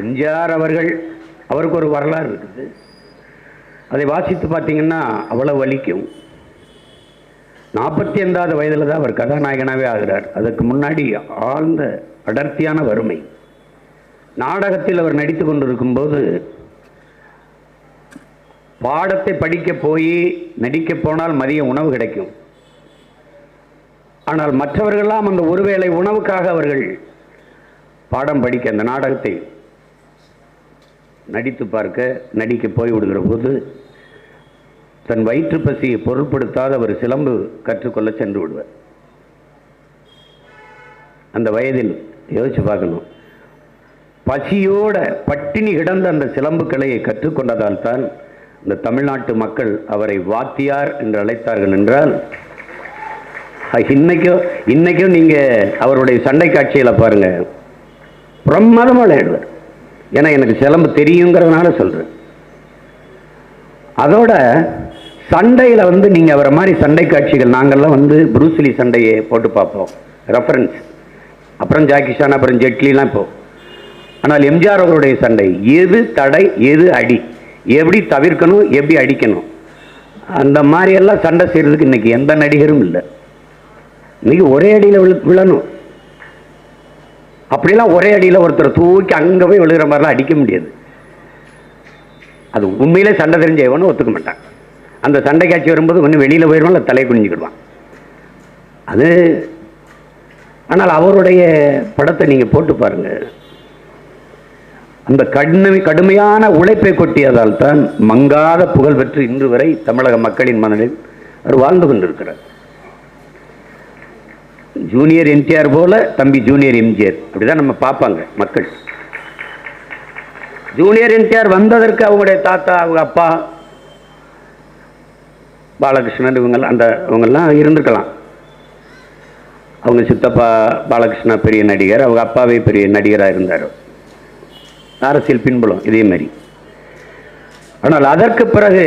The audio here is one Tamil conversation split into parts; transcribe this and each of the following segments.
எம்ஜிஆர் அவர்கள் அவருக்கு ஒரு வரலாறு இருக்குது. அதை வாசித்து பார்த்தீங்கன்னா அவ்வளோ வலிக்கும். நாற்பத்தி ஐந்தாவது வயதில் தான் அவர் கதாநாயகனாகவே ஆகிறார். அதுக்கு முன்னாடி ஆழ்ந்த அடர்த்தியான வறுமை. நாடகத்தில் அவர் நடித்து கொண்டிருக்கும்போது பாடத்தை படிக்க போய் நடிக்க போனால் மதிய உணவு கிடைக்கும். ஆனால் மற்றவர்களெல்லாம் அந்த ஒருவேளை உணவுக்காக அவர்கள் பாடம் படிக்க அந்த நாடகத்தை நடித்து பார்க்க நடிக்க போய் விடுகிற போது தன் வயிற்று பசியை பொருட்படுத்தாத ஒரு சிலம்பு கற்றுக்கொள்ள சென்று விடுவார். அந்த வயதில் யோசிச்சு பார்க்கணும். பசியோட பட்டினி கிடந்த அந்த சிலம்பு கலையை கற்றுக்கொண்டதால் தான் இந்த தமிழ்நாட்டு மக்கள் அவரை வாத்தியார் என்று அழைத்தார்கள் என்றால் இன்னைக்கும் இன்னைக்கும் நீங்க அவருடைய சண்டை காட்சியில் பாருங்க. பிரமாதமாக விளையாடுவார் ஏன்னா எனக்கு சிலம்பு தெரியுங்கிறதுனால சொல்கிறேன் அதோட சண்டையில் வந்து நீங்கள் அவரை மாதிரி சண்டை காட்சிகள் நாங்கள்லாம் வந்து புரூஸ்லி சண்டையை போட்டு பார்ப்போம். ரெஃபரன்ஸ் அப்புறம் ஜாக்கிஷான் அப்புறம் ஜெட்லிலாம் இப்போ. ஆனால் எம்ஜிஆர் அவருடைய சண்டை எது தடை எது அடி? எப்படி தவிர்க்கணும் எப்படி அடிக்கணும்? அந்த மாதிரியெல்லாம் சண்டை செய்கிறதுக்கு இன்றைக்கி எந்த நடிகரும் இல்லை. இன்றைக்கி ஒரே அடியில் விழு விழணும். அப்படிலாம் ஒரே அடியில் ஒருத்தர் தூக்கி அங்கே போய் விழுகிற மாதிரிலாம் அடிக்க முடியாது. அது உண்மையிலே சண்டை தெரிஞ்ச எவனும் ஒத்துக்க மாட்டான். அந்த சண்டை காட்சி வரும்போது ஒன்று வெளியில் போயிடுவான் இல்லை தலை குனிஞ்சுக்கிடுவான். அது ஆனால் அவருடைய படத்தை நீங்கள் போட்டு பாருங்க. அந்த கடுமை கடுமையான உழைப்பை கொட்டியதால் தான் மங்காத புகழ் பெற்று இன்று வரை தமிழக மக்களின் மனதில் அவர் வாழ்ந்து கொண்டிருக்கிறார். ஜூனியர் என்டிஆர் போல தம்பி ஜூனியர் எம்ஜிஆர். அப்படிதான் நம்ம பார்ப்பாங்க மக்கள். ஜூனியர் என்டிஆர் வந்ததற்கு அவங்களுடைய தாத்தா அவங்க அப்பா பாலகிருஷ்ணன் இவங்கெல்லாம் அந்த இவங்கெல்லாம் இருந்திருக்கலாம். அவங்க சித்தப்பா பாலகிருஷ்ணா பெரிய நடிகர் அவங்க அப்பாவே பெரிய நடிகராக இருந்தார். அரசியல் பின்புலம் இதே மாதிரி. ஆனால் அதற்கு பிறகு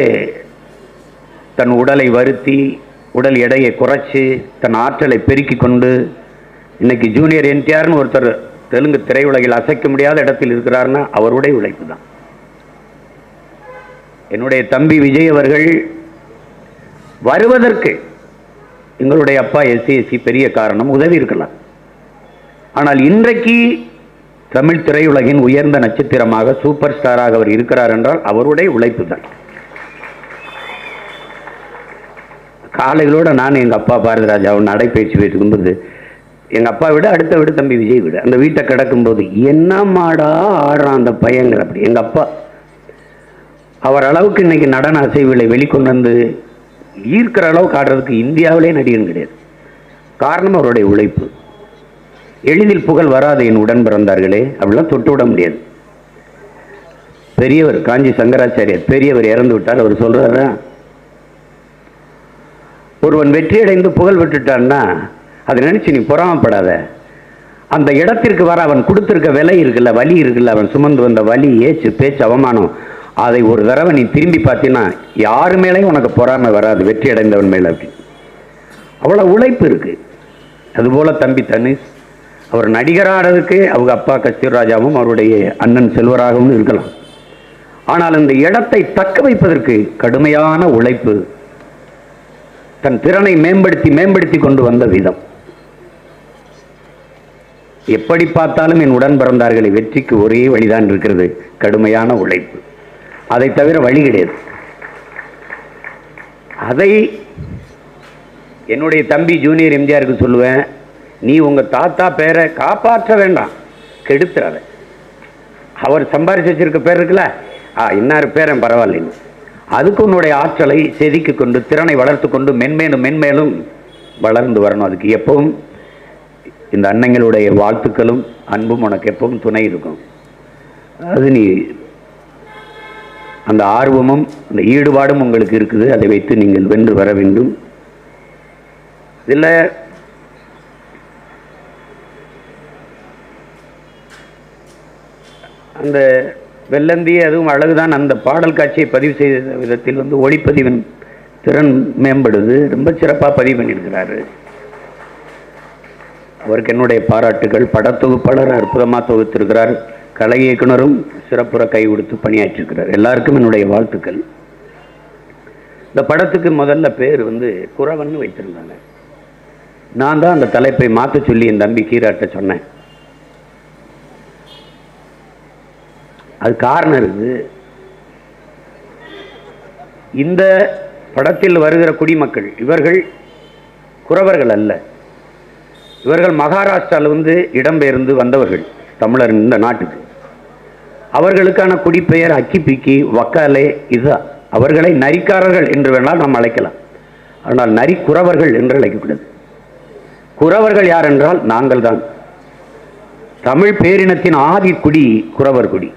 தன் உடலை வருத்தி உடல் எடையை குறைச்சி தன் ஆற்றலை பெருக்கி கொண்டு இன்னைக்கு ஜூனியர் என்டிஆர்னு ஒருத்தர் தெலுங்கு திரையுலகில் அசைக்க முடியாத இடத்தில் இருக்கிறார்னா அவருடைய உழைப்பு தான். என்னுடைய தம்பி விஜய் அவர்கள் வருவதற்கு எங்களுடைய அப்பா எஸ்சி எஸ்சி பெரிய காரணம் உதவி இருக்கலாம். ஆனால் இன்றைக்கு தமிழ் திரையுலகின் உயர்ந்த நட்சத்திரமாக சூப்பர் ஸ்டாராக அவர் இருக்கிறார் என்றால் அவருடைய உழைப்பு தான். காலைகளோடு நான் எங்கள் அப்பா பாரதிராஜாவும் நடைப்பயிற்சி பேசும்போது எங்கள் அப்பா விட அடுத்த விட தம்பி விஜய் விட அந்த வீட்டை கிடக்கும்போது என்ன மாடா ஆடுறான் அந்த பையங்கிற அப்படி. எங்கள் அப்பா அவர் அளவுக்கு இன்னைக்கு நடன அசைவுகளை வெளிக்கொண்டு வந்து ஈர்க்கிற அளவுக்கு ஆடுறதுக்கு இந்தியாவிலே நடிகன் கிடையாது. காரணம் அவருடைய உழைப்பு. எளிதில் புகழ் வராது என் உடன் பிறந்தார்களே அப்படிலாம் தொட்டு விட முடியாது. பெரியவர் காஞ்சி சங்கராச்சாரியார் பெரியவர் இறந்து விட்டார். அவர் சொல்றாரா ஒருவன் வெற்றியடைந்து புகழ் விட்டுட்டான்னா அதை நினச்சி நீ பொறாமப்படாத. அந்த இடத்திற்கு வர அவன் கொடுத்துருக்க விலை இருக்குல்ல வலி இருக்குல்ல அவன் சுமந்து வந்த வலி ஏச்சு பேச்சு அவமானம் அதை ஒரு தடவை நீ திரும்பி பார்த்தீங்கன்னா யாரு மேலேயும் உனக்கு பொறாமை வராது வெற்றி அடைந்தவன் மேலே அப்படி. அவ்வளோ உழைப்பு இருக்குது அதுபோல் தம்பி தனுஷ் அவர் நடிகரானதுக்கு அவங்க அப்பா கஸ்தூர்ராஜாவும் அவருடைய அண்ணன் செல்வராகவும் இருக்கலாம். ஆனால் இந்த இடத்தை தக்க வைப்பதற்கு கடுமையான உழைப்பு தன் திறனை மேம்படுத்தி மேம்படுத்தி கொண்டு வந்த விதம். எப்படி பார்த்தாலும் என் உடன் பிறந்தார்களை வெற்றிக்கு ஒரே வழிதான் இருக்கிறது கடுமையான உழைப்பு. அதை தவிர வழி கிடையாது. அதை என்னுடைய தம்பி ஜூனியர் எம்ஜிஆருக்கு சொல்லுவேன் நீ உங்கள் தாத்தா பேரை காப்பாற்ற வேண்டாம் கெடுத்துறாத. அவர் சம்பாரிச்சு வச்சிருக்க பேர் இருக்குல்ல ஆ இன்னார் பேரன் பரவாயில்லைன்னு. அதுக்கு உன்னுடைய ஆற்றலை செதுக்கி கொண்டு திறனை வளர்த்து கொண்டு மென்மேலும் மென்மேலும் வளர்ந்து வரணும். அதுக்கு எப்பவும் இந்த அன்னைங்களுடைய வாழ்த்துக்களும் அன்பும் உனக்கு எப்பவும் துணை இருக்கும். அது நீ அந்த ஆர்வமும் அந்த ஈடுபாடும் உங்களுக்கு இருக்குது. அதை வைத்து நீங்கள் வென்று வர வேண்டும். இதில் அந்த வெள்ளந்தி அதுவும் அழகுதான். அந்த பாடல் காட்சியை பதிவு செய்த விதத்தில் வந்து ஒளிப்பதிவின் திறன் மேம்படுது. ரொம்ப சிறப்பாக பதிவு பண்ணியிருக்கிறாரு. அவருக்கு என்னுடைய பாராட்டுகள். படத்தொகுப்பாளர் அற்புதமாக தொகுத்திருக்கிறார். கலை இயக்குனரும் சிறப்புற கை கொடுத்து பணியாற்றிருக்கிறார் எல்லாருக்கும் என்னுடைய வாழ்த்துக்கள். இந்த படத்துக்கு முதல்ல பேர் வந்து குறவன்னு வைத்திருந்தாங்க. நான் தான் அந்த தலைப்பை மாற்ற சொல்லி என் தம்பி கீராட்ட சொன்னேன். அது காரணம் இருக்குது. இந்த படத்தில் வருகிற குடிமக்கள் இவர்கள் குறவர்கள் அல்ல. இவர்கள் மகாராஷ்டிராவில் வந்து இடம்பெயர்ந்து வந்தவர்கள் தமிழர் இந்த நாட்டுக்கு. அவர்களுக்கான குடிப்பெயர் அக்கி பிக்கி வக்காலே இதுதான் அவர்களை நரிக்காரர்கள் என்று வேணால் நாம் அழைக்கலாம். ஆனால் நரி குறவர்கள் என்று அழைக்கக்கூடாது. குறவர்கள் யார் என்றால் நாங்கள் தான் தமிழ் பேரினத்தின் ஆதி குடி குறவர் குடி.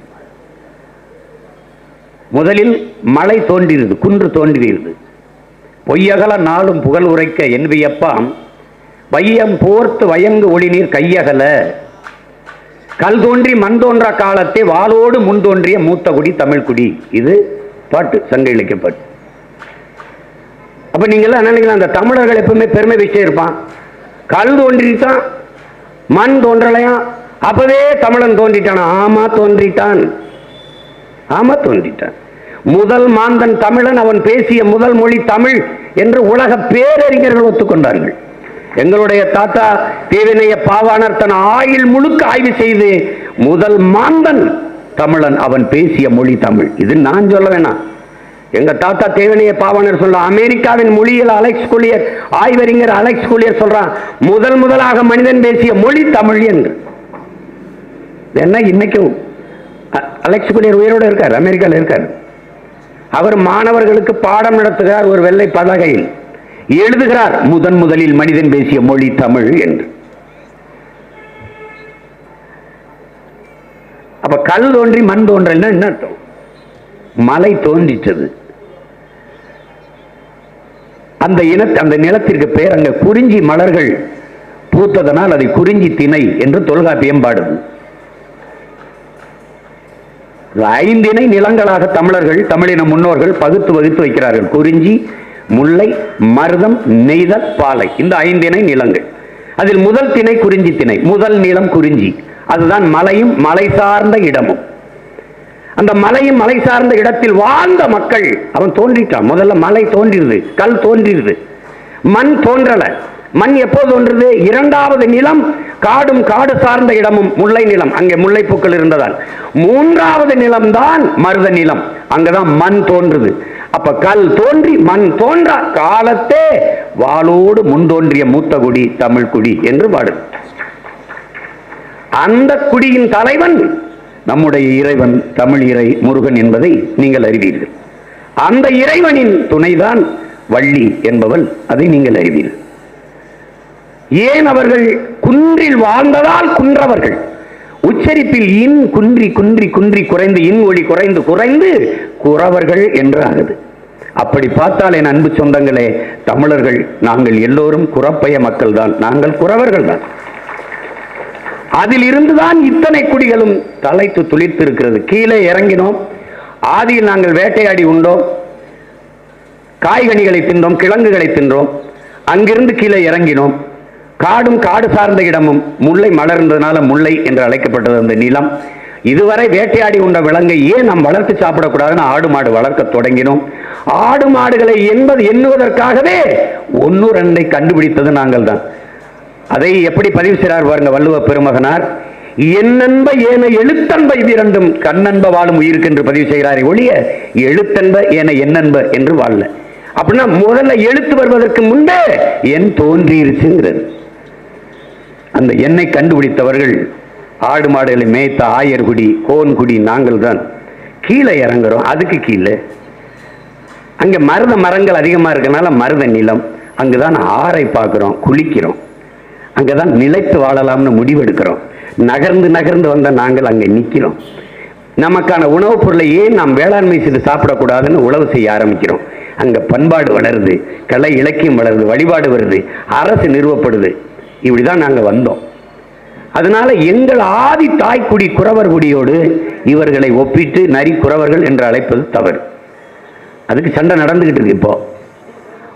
முதலில் மலை தோன்றியது குன்று தோன்றியது. பொய்யகல நாளும் புகழ் உரைக்க என்பியப்பாம் வையம் போர்த்து வயங்கு ஒளிநீர் கையகல. கல் தோன்றி மண் தோன்றா காலத்தை வாளோடு முன் தோன்றிய மூத்த குடி தமிழ் குடி. இது பாட்டு சங்க இலக்கிய பாட்டு அப்ப நீங்கள் நினைக்கலாம் அந்த தமிழர்கள் எப்பவுமே பெருமை வச்சே இருப்பான். கல் தோன்றிட்டான் மண் தோன்றலையா அப்பவே தமிழன் தோன்றிட்டான் ஆமா தோன்றிட்டான். ஆமா தோன்றிட்டான். முதல் மாந்தன் தமிழன் அவன் பேசிய முதல் மொழி தமிழ் என்று உலக பேரறிஞர்கள் ஒத்துக்கொண்டார்கள். எங்களுடைய தாத்தா தேவினைய பாவாணர் தன் ஆயுள் முழுக்க ஆய்வு செய்து முதல் மாந்தன் தமிழன் அவன் பேசிய மொழி தமிழ். இது நான் சொல்ல வேணாம். எங்க தாத்தா தேவனைய பாவாணர் சொல்ல அமெரிக்காவின் மொழியில் அலெக்ஸ் குலியர் ஆய்வறிஞர் அலெக்ஸ் கூலியர் சொல்றான் முதல் முதலாக மனிதன் பேசிய மொழி தமிழ் என்று. என்ன இன்னைக்கும்? அ- அலெக்ஸ் குலியர் உயிரோடு இருக்கார் அமெரிக்காவில் இருக்கார். அவர் மாணவர்களுக்கு பாடம் நடத்துகிறார் ஒரு வெள்ளை பலகையில். எழுதுகிறார் முதன் முதலில் மனிதன் பேசிய மொழி தமிழ் என்று. அப்ப கல் தோன்றி மண் தோன்றல்னா என்ன அர்த்தம்? மலை தோன்றிச்சது. அந்த இன அந்த நிலத்திற்கு பேர் அங்க குறிஞ்சி மலர்கள் பூத்ததனால் அதை குறிஞ்சி திணை என்று தொல்காப்பியம் பாடுது. ஐந்தினை நிலங்களாக தமிழர்கள் தமிழின முன்னோர்கள் பகுத்து வகுத்து வைக்கிறார்கள். குறிஞ்சி முல்லை மருதம் நெய்தல் பாலை. இந்த ஐந்தினை நிலங்கள். அதில் முதல் திணை குறிஞ்சி திணை முதல் நிலம் குறிஞ்சி. அதுதான் மலையும் மலை சார்ந்த இடமும். அந்த மலையும் மலை சார்ந்த இடத்தில் வாழ்ந்த மக்கள் அவன் தோன்றிட்டான். முதல்ல மலை தோன்றிடுது கல் தோன்றிடுது மண் தோன்றலை. மண் எப்போது தோன்றுது இரண்டாவது நிலம் காடும் காடு சார்ந்த இடமும் முல்லை நிலம். அங்கே முல்லைப்பூக்கள் இருந்ததால். மூன்றாவது நிலம்தான் மருத நிலம். அங்கதான் மண் தோன்றுது. அப்ப கல் தோன்றி மண் தோன்றா காலத்தே வாளோடு முன் தோன்றிய மூத்த குடி தமிழ் குடி என்று பாடு. அந்த குடியின் தலைவன் நம்முடைய இறைவன் தமிழ் இறை முருகன் என்பதை நீங்கள் அறிவீர்கள். அந்த இறைவனின் துணைதான் வள்ளி என்பவள் அதை நீங்கள் அறிவீர்கள். ஏன் அவர்கள் குன்றில் வாழ்ந்ததால் குன்றவர்கள்? உச்சரிப்பில் இன் குன்றி குன்றி குன்றி குறைந்து இன் ஒளி குறைந்து குறைந்து குறவர்கள் என்று ஆகுது. அப்படி பார்த்தால் என் அன்பு சொந்தங்களே தமிழர்கள் நாங்கள் எல்லோரும் குறப்பைய மக்கள் தான் நாங்கள் குறவர்கள் தான் அதில் இருந்துதான் இத்தனை குடிகளும் தலைத்து துளிர்த்திருக்கிறது. கீழே இறங்கினோம். ஆதியில் நாங்கள் வேட்டையாடி உண்டோம். காய்கனிகளை தின்றோம் கிழங்குகளை தின்றோம். அங்கிருந்து கீழே இறங்கினோம். காடும் காடு சார்ந்த இடமும் முல்லை மலர்ந்ததுனால முல்லை என்று அழைக்கப்பட்டது அந்த நிலம். இதுவரை வேட்டையாடி உண்ட விலங்கை ஏன் நாம் வளர்த்து சாப்பிடக்கூடாதுன்னு ஆடு மாடு வளர்க்க தொடங்கினோம். ஆடு மாடுகளை என்பது எண்ணுவதற்காகவே ஒன்னு ரெண்டை கண்டுபிடித்தது நாங்கள் தான் அதை எப்படி பதிவு செய்கிறார் பாருங்க வள்ளுவ பெருமகனார். என்னன்ப ஏன எழுத்தன்ப இவ்விரண்டும் கண்ணன்ப வாழும் உயிருக்கு என்று பதிவு செய்கிறாரே ஒழிய எழுத்தன்ப ஏன என்னன்ப என்று வாழல. அப்படின்னா முதல்ல எழுத்து வருவதற்கு முன்பே என் தோன்றியிருச்சுங்கிறது அந்த எண்ணெய் கண்டுபிடித்தவர்கள் ஆடு மாடுகளை மேய்த்த ஆயர்குடி கோன்குடி நாங்கள் தான். கீழே இறங்குறோம் அதுக்கு கீழே. அங்கே மருத மரங்கள் அதிகமாக இருக்கனால மருத நிலம். அங்கே தான் ஆறை பார்க்குறோம் குளிக்கிறோம். அங்கே தான் நிலைத்து வாழலாம்னு முடிவெடுக்கிறோம். நகர்ந்து நகர்ந்து வந்த நாங்கள் அங்கே நிற்கிறோம். நமக்கான உணவுப் பொருளை ஏன் நாம் வேளாண்மை செய்து சாப்பிடக்கூடாதுன்னு உழவு செய்ய ஆரம்பிக்கிறோம். அங்கே பண்பாடு வளருது கலை இலக்கியம் வளருது வழிபாடு வருது அரசு நிறுவப்படுது. இப்படி தான் நாங்கள் வந்தோம். அதனால எங்கள் ஆதி தாய்க்குடி குறவர் குடியோடு இவர்களை ஒப்பிட்டு நரி குறவர்கள் என்று அழைப்பது தவறு. அதுக்கு சண்டை நடந்துகிட்டு இருக்கு இப்போ.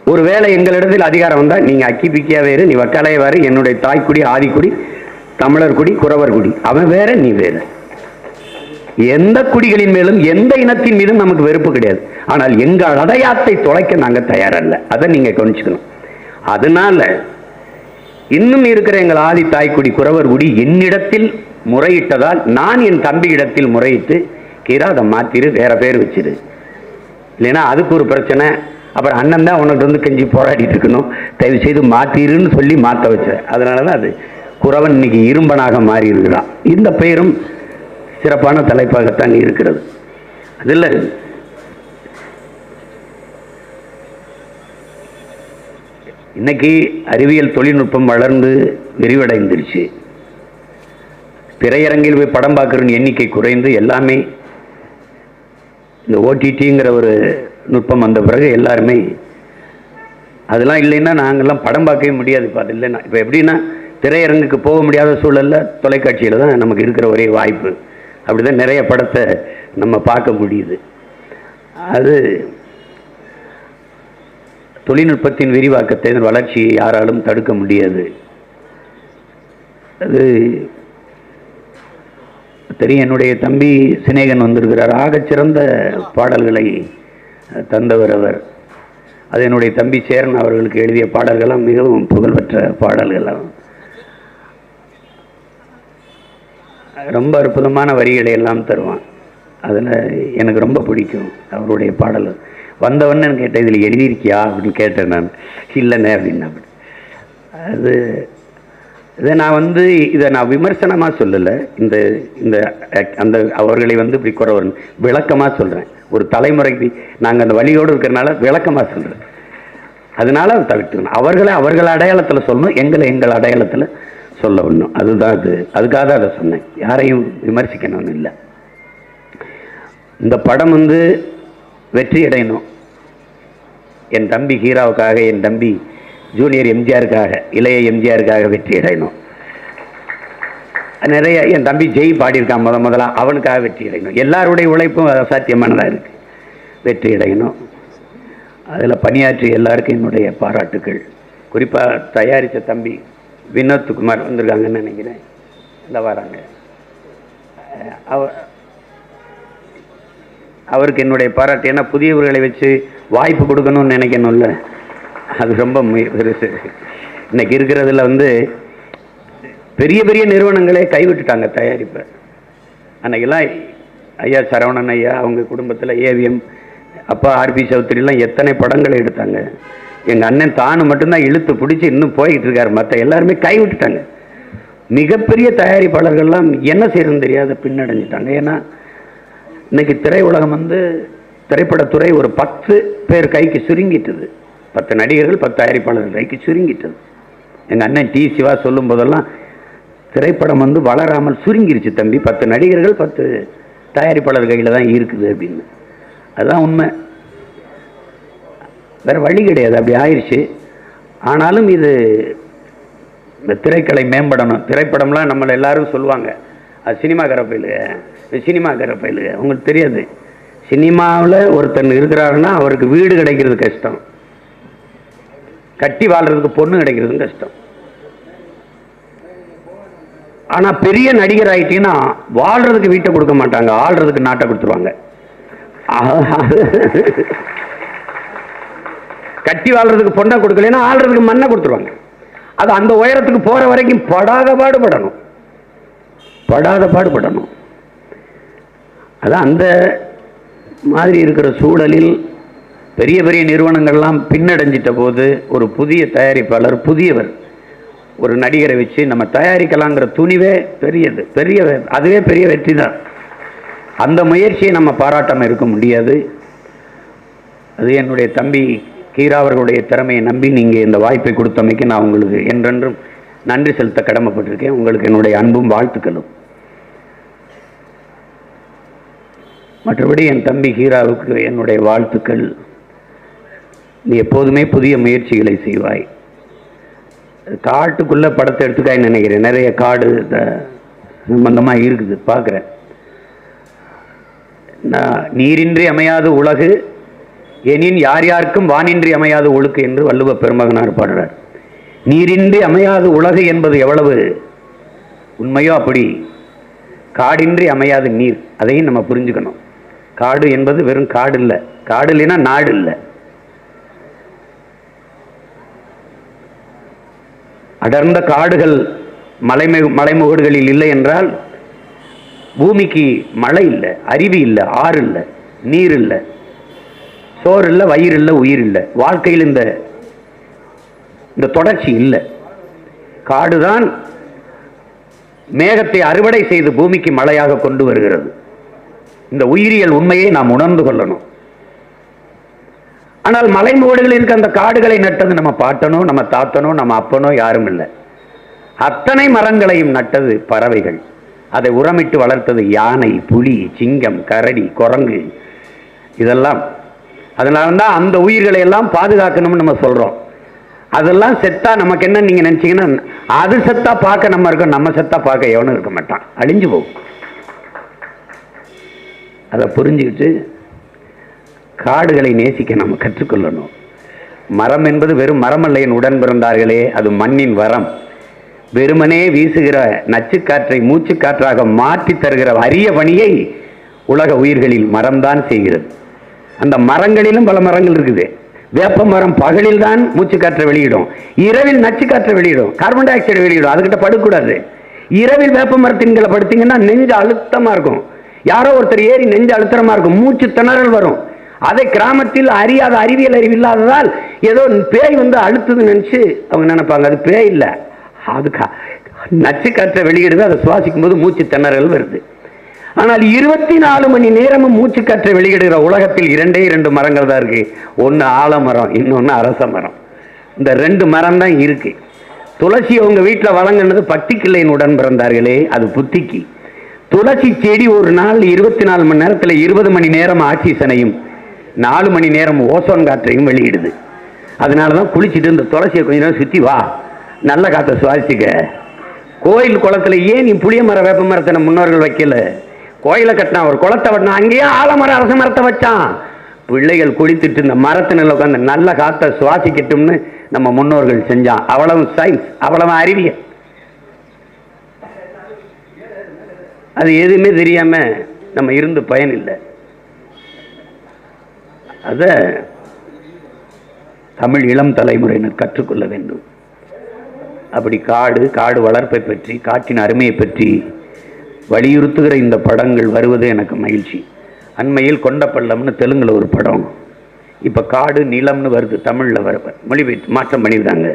ஒருவேளை எங்களிடத்தில் அதிகாரம் வந்தா நீங்க அக்கி பிக்கியா வேறு நீ வக்காலைய வேறு என்னுடைய தாய்க்குடி ஆதிக்குடி தமிழர் குடி குறவர் குடி அவன் வேற நீ வேற. எந்த குடிகளின் மேலும் எந்த இனத்தின் மீதும் நமக்கு வெறுப்பு கிடையாது. ஆனால் எங்கள் அடையாத்தை தொலைக்க நாங்க தயாரல்ல. அதை நீங்க கவனிச்சுக்கணும். அதனால இன்னும் இருக்கிற எங்கள் ஆதி தாய்க்குடி குறவர் குடி என்னிடத்தில் முறையிட்டதால் நான் என் தம்பி இடத்தில் முறையிட்டு கீரா அதை மாத்திரு வேற பேர் வச்சிரு. இல்லைன்னா அதுக்கு ஒரு பிரச்சனை. அப்புறம் அண்ணன் தான் உனக்கு வந்து கெஞ்சி போராடிட்டு இருக்கணும். தயவு செய்து மாத்திருன்னு சொல்லி மாற்ற வச்ச. அதனால தான் அது குறவன் இன்னைக்கு இரும்பனாக மாறி இருக்கிறான். இந்த பெயரும் சிறப்பான தலைப்பாகத்தான் இருக்கிறது. அதில் இன்றைக்கி அறிவியல் தொழில்நுட்பம் வளர்ந்து விரிவடைந்துருச்சு. திரையரங்கில் போய் படம் பார்க்குற எண்ணிக்கை குறைந்து எல்லாமே இந்த ஓடிடிங்கிற ஒரு நுட்பம் வந்த பிறகு எல்லாருமே அதெல்லாம் இல்லைன்னா நாங்கள்லாம் படம் பார்க்கவே முடியாது இப்போ அது இல்லைன்னா. இப்போ எப்படின்னா திரையரங்குக்கு போக முடியாத சூழலில் தொலைக்காட்சியில் தான் நமக்கு இருக்கிற ஒரே வாய்ப்பு. அப்படிதான் நிறைய படத்தை நம்ம பார்க்க முடியுது. அது தொழில்நுட்பத்தின் விரிவாக்கத்தை வளர்ச்சியை யாராலும் தடுக்க முடியாது. அது தெரியும். என்னுடைய தம்பி சிநேகன் வந்திருக்கிறார். ஆகச்சிறந்த பாடல்களை தந்தவர் அவர். அது என்னுடைய தம்பி சேரன் அவர்களுக்கு எழுதிய பாடல்களெல்லாம் மிகவும் புகழ்பெற்ற பாடல்களாம் ரொம்ப அற்புதமான வரிகளை எல்லாம் தருவான். அதில் எனக்கு ரொம்ப பிடிக்கும் அவருடைய பாடல் வந்தவன்னு கேட்டேன் இதில் எழுதியிருக்கியா? அப்படின்னு கேட்டேன் நான். இல்லைண்ணே அப்படின்னா அது இதை நான் வந்து இதை நான் விமர்சனமாக சொல்லலை. இந்த இந்த அந்த அவர்களை வந்து இப்படி குறவர் விளக்கமாக சொல்கிறேன் ஒரு தலைமுறைக்கு நாங்கள் அந்த வழியோடு இருக்கிறனால விளக்கமாக சொல்கிறேன் அதனால் அதை தவிர்த்துக்கணும். அவர்களை அவர்கள் அடையாளத்தில் சொல்லணும். எங்களை எங்கள் அடையாளத்தில் சொல்ல ஒன்றும் அதுதான் அது. அதுக்காக தான் அதை சொன்னேன். யாரையும் விமர்சிக்கணும்னு இல்லை. இந்த படம் வந்து வெற்றி அடையணும் என் தம்பி ஹீராவுக்காக என் தம்பி ஜூனியர் எம்ஜிஆருக்காக இளைய எம்ஜிஆருக்காக வெற்றி அடையணும் நிறைய என் தம்பி ஜெய் பாடியிருக்கான் முத முதல்ல அவனுக்காக வெற்றி அடையணும் எல்லாருடைய உழைப்பும் அசாத்தியமானதாக இருக்கு. வெற்றி அடையணும் அதில் பணியாற்றிய எல்லாருக்கும் என்னுடைய பாராட்டுக்கள். குறிப்பாக தயாரித்த தம்பி வினோத் குமார் வந்திருக்காங்கன்னு நினைக்கிறேன். இல்லை வராங்க. அவர் அவ அவருக்கு என்னுடைய பாராட்டு. ஏன்னா புதியவர்களை வச்சு வாய்ப்பு கொடுக்கணும்னு நினைக்கணும்ல. அது ரொம்ப பெருசு இன்னைக்கு இருக்கிறதுல வந்து பெரிய பெரிய நிறுவனங்களே கைவிட்டுட்டாங்க தயாரிப்பை. அன்னைக்கெல்லாம் ஐயா சரவணன் ஐயா அவங்க குடும்பத்தில் ஏவிஎம் அப்பா ஆர்பி சௌத்ரிலாம் எத்தனை படங்களை எடுத்தாங்க. எங்கள் அண்ணன் தானு மட்டும்தான் இழுத்து பிடிச்சி இன்னும் போய்கிட்டு இருக்காரு. மற்ற எல்லாருமே கைவிட்டுட்டாங்க. மிகப்பெரிய தயாரிப்பாளர்கள்லாம் என்ன செய்யணும்னு தெரியாத பின்னடைஞ்சிட்டாங்க. ஏன்னா இன்னைக்கு திரையுலகம் வந்து திரைப்படத்துறை ஒரு பத்து பேர் கைக்கு சுருங்கிட்டது. பத்து நடிகர்கள் பத்து தயாரிப்பாளர்கள் கைக்கு சுருங்கிட்டது. எங்கள் அண்ணன் டி. சிவா சொல்லும் போதெல்லாம் திரைப்படம் வந்து வளராமல் சுருங்கிருச்சு தம்பி. பத்து நடிகர்கள் பத்து தயாரிப்பாளர் கையில் தான் இருக்குது அப்படின்னு. அதுதான் உண்மை. வேறு வழி கிடையாது. அப்படி ஆயிடுச்சு ஆனாலும் இது இந்த திரைக்கலை மேம்படணும். திரைப்படம்லாம் நம்மளை எல்லாரும் சொல்லுவாங்க. அது சினிமா கரப்பையிலுங்க இது சினிமா உங்களுக்கு தெரியாது. சினிமாவில் ஒருத்தன் இருக்கிறாருன்னா அவருக்கு வீடு கிடைக்கிறது கஷ்டம். கட்டி வாழ்கிறதுக்கு பொண்ணு கிடைக்கிறதும் கஷ்டம். ஆனால் பெரிய நடிகர் ஆகிட்டீங்கன்னா வாழ்கிறதுக்கு வீட்டை கொடுக்க மாட்டாங்க. ஆள்றதுக்கு நாட்டை கொடுத்துருவாங்க. கட்டி வாழ்கிறதுக்கு பொண்ணை கொடுக்கலைன்னா ஆள்றதுக்கு மண்ணை கொடுத்துருவாங்க. அது அந்த உயரத்துக்கு போகிற வரைக்கும் படாத பாடுபடணும். படாத பாடுபடணும். அதான் அந்த மாதிரி இருக்கிற சூழலில் பெரிய பெரிய நிறுவனங்கள்லாம் பின்னடைஞ்சிட்ட போது ஒரு புதிய தயாரிப்பாளர் புதியவர் ஒரு நடிகரை வச்சு நம்ம தயாரிக்கலாங்கிற துணிவே பெரியது. பெரிய அதுவே பெரிய வெற்றி தான். அந்த முயற்சியை நம்ம பாராட்டாமல் இருக்க முடியாது. அது என்னுடைய தம்பி கீரா அவர்களுடைய திறமையை நம்பி நீங்கள் இந்த வாய்ப்பை கொடுத்தமைக்கு நான் உங்களுக்கு என்றென்றும் நன்றி செலுத்த கடமைப்பட்டிருக்கேன். உங்களுக்கு என்னுடைய அன்பும் வாழ்த்துக்களும். மற்றபடி என் தம்பி ஹீராவுக்கு என்னுடைய வாழ்த்துக்கள். நீ எப்போதுமே புதிய முயற்சிகளை செய்வாய். காட்டுக்குள்ள படத்தை எடுத்துக்காய் நினைக்கிறேன். நிறைய காடு சம்பந்தமாக இருக்குது. பார்க்குறேன். நான் நீரின்றி அமையாது உலகு எனின் யார் யாருக்கும் வானின்றி அமையாது ஒழுக்கு என்று வள்ளுவ பெருமகனார் பாடுறார். நீரின்றி அமையாது உலகு என்பது எவ்வளவு? உண்மையோ அப்படி? காடின்றி அமையாது நீர். அதையும் நம்ம புரிஞ்சுக்கணும். காடு என்பது வெறும் காடு இல்லை காடு இல்லைன்னா நாடு இல்லை. அடர்ந்த காடுகள் மலைமை மலைமுகடுகளில் இல்லை என்றால் பூமிக்கு மழை இல்லை அருவி இல்லை ஆறு இல்லை நீர் இல்லை சோறு இல்லை வயிறு இல்லை உயிர் இல்லை. வாழ்க்கையில் இந்த இந்த தொடர்ச்சி இல்லை. காடுதான் மேகத்தை அறுவடை செய்து பூமிக்கு மழையாக கொண்டு வருகிறது. இந்த உயிரியல் உண்மையை நாம் உணர்ந்து கொள்ளணும். ஆனால் மலைமுகடுகளில் இருக்க அந்த காடுகளை நட்டது நம்ம பாட்டனோ நம்ம தாத்தனோ நம்ம அப்பனோ யாரும் இல்லை. அத்தனை மரங்களையும் நட்டது பறவைகள். அதை உரமிட்டு வளர்த்தது யானை புலி சிங்கம் கரடி குரங்கு இதெல்லாம். அதனால தான் அந்த உயிர்களை எல்லாம் பாதுகாக்கணும்னு நம்ம சொல்கிறோம் அதெல்லாம் செத்தா நமக்கு என்ன நீங்க நினைச்சீங்கன்னா அது செத்தா பார்க்க நம்ம இருக்கோம் நம்ம செத்தா பார்க்க எவனும் இருக்க மாட்டான். அழிஞ்சு போகும். அதை புரிஞ்சுக்கிட்டு காடுகளை நேசிக்க நம்ம கற்றுக்கொள்ளணும். மரம் என்பது வெறும் மரமல்லையின் உடன் பிறந்தார்களே அது மண்ணின் வரம். வெறுமனே வீசுகிற நச்சுக்காற்றை மூச்சுக்காற்றாக மாற்றி தருகிற அரிய பணியை உலக உயிர்களில் மரம்தான் செய்கிறது. அந்த மரங்களிலும் பல மரங்கள் இருக்குது. வேப்ப மரம் பகலில் தான் மூச்சுக்காற்றை வெளியிடும். இரவில் நச்சுக்காற்றை வெளியிடும். கார்பன் டை ஆக்சைடு வெளியிடும். அதுகிட்ட படுக்கூடாது இரவில் வேப்ப மரத்தின்களை படுத்தீங்கன்னா நெஞ்சு அழுத்தமாக இருக்கும். யாரோ ஒருத்தர் ஏறி நெஞ்சு அழுத்தமாக இருக்கும். மூச்சு திணறல் வரும். அதை கிராமத்தில் அறியாத அறிவியல் அறிவு இல்லாததால் ஏதோ பேய் வந்து அழுத்துதுன்னு நினச்சி அவங்க நினைப்பாங்க. அது பேய் இல்லை. அதுக்கா கா- நச்சு காற்றை வெளியிடுது. அதை சுவாசிக்கும் போது மூச்சு திணறல் வருது. ஆனால் இருபத்தி நாலு மணி நேரமும் மூச்சு காற்றை வெளியிடுகிற உலகத்தில் இரண்டே இரண்டு மரங்கள் தான் இருக்கு. ஒன்று ஆலமரம் இன்னொன்று அரச மரம். இந்த ரெண்டு மரம் தான் இருக்கு. துளசி அவங்க வீட்டில் வழங்கினது பட்டிக்கிள்ளையின் உடன் பிறந்தார்களே அது புத்திக்கு. துளசி செடி ஒரு நாள் இருபத்தி நாலு மணி நேரத்தில் இருபது மணி நேரம் ஆக்சிஜனையும் நாலு மணி நேரம் ஓசோன் காற்றையும் வெளியிடுது. அதனால தான் குளிச்சுட்டு இந்த துளசியை கொஞ்ச நேரம் சுற்றி வா. நல்ல காற்றை சுவாசிச்சுக்க கோயில் குளத்தில் ஏன் நீ புளிய மர வேப்ப மரத்தை முன்னோர்கள் வைக்கல? கோயிலை கட்டினா ஒரு குளத்தை வெட்டினா அங்கேயே ஆலமரம் அரச மரத்தை வச்சான். பிள்ளைகள் குளித்துட்டு இந்த மரத்தினில் உட்காந்து நல்ல காற்றை சுவாசிக்கட்டும்னு நம்ம முன்னோர்கள் செஞ்சான். அவ்வளவு சயின்ஸ் அவ்வளவு அறிவியல். அது எதுவுமே தெரியாம நம்ம இருந்து பயன் இல்லை அத தமிழ் இளம் தலைமுறையினர் கற்றுக்கொள்ள வேண்டும். அப்படி காடு காடு வளர்ப்பை பற்றி காட்டின் அருமையை பற்றி வலியுறுத்துகிற இந்த படங்கள் வருவது எனக்கு மகிழ்ச்சி. அண்மையில் கொண்டப்பள்ளம்னு தெலுங்கில் ஒரு படம். இப்போ காடு நிலம்னு வருது தமிழில் வர மொழிபெயர்த்து மாற்றம் பண்ணியிருந்தாங்க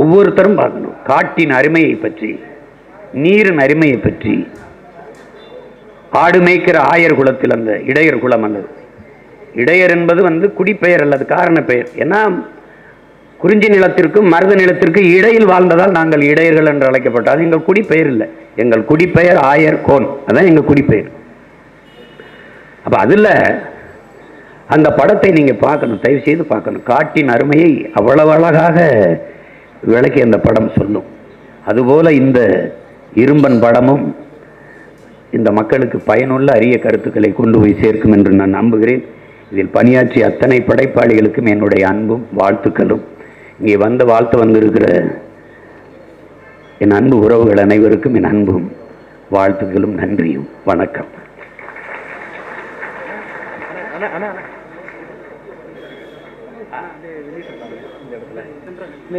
ஒவ்வொருத்தரும் பார்க்கணும். காட்டின் அருமையை பற்றி நீரின் அருமையை பற்றி. ஆடு மேய்க்கிற ஆயர் குலத்தில் அந்த இடையர் குலம் அந்த இடையர் என்பது வந்து குடிப்பெயர் அல்லது காரண பெயர் ஏன்னா குறிஞ்சி நிலத்திற்கும் மருத நிலத்திற்கு இடையில் வாழ்ந்ததால் நாங்கள் இடையர்கள் என்று அழைக்கப்பட்டோம். அது எங்கள் குடிப்பெயர் இல்லை. எங்கள் குடிப்பெயர் ஆயர் கோன். அதான் எங்கள் குடிப்பெயர். அப்போ அதில் அந்த படத்தை நீங்கள் பார்க்கணும் தயவு செய்து பார்க்கணும். காட்டின் அருமையை அவ்வளவு அழகாக விளக்கி அந்த படம் சொல்லும். அதுபோல் இந்த இரும்பன் படமும் இந்த மக்களுக்கு பயனுள்ள அரிய கருத்துக்களை கொண்டு போய் சேர்க்கும் என்று நான் நம்புகிறேன். இதில் பணியாற்றிய அத்தனை படைப்பாளிகளுக்கும் என்னுடைய அன்பும் வாழ்த்துக்களும். இங்கே வந்த வாழ்த்து வந்திருக்கிற என் அன்பு உறவுகள் அனைவருக்கும் என் அன்பும் வாழ்த்துக்களும் நன்றியும் வணக்கம்.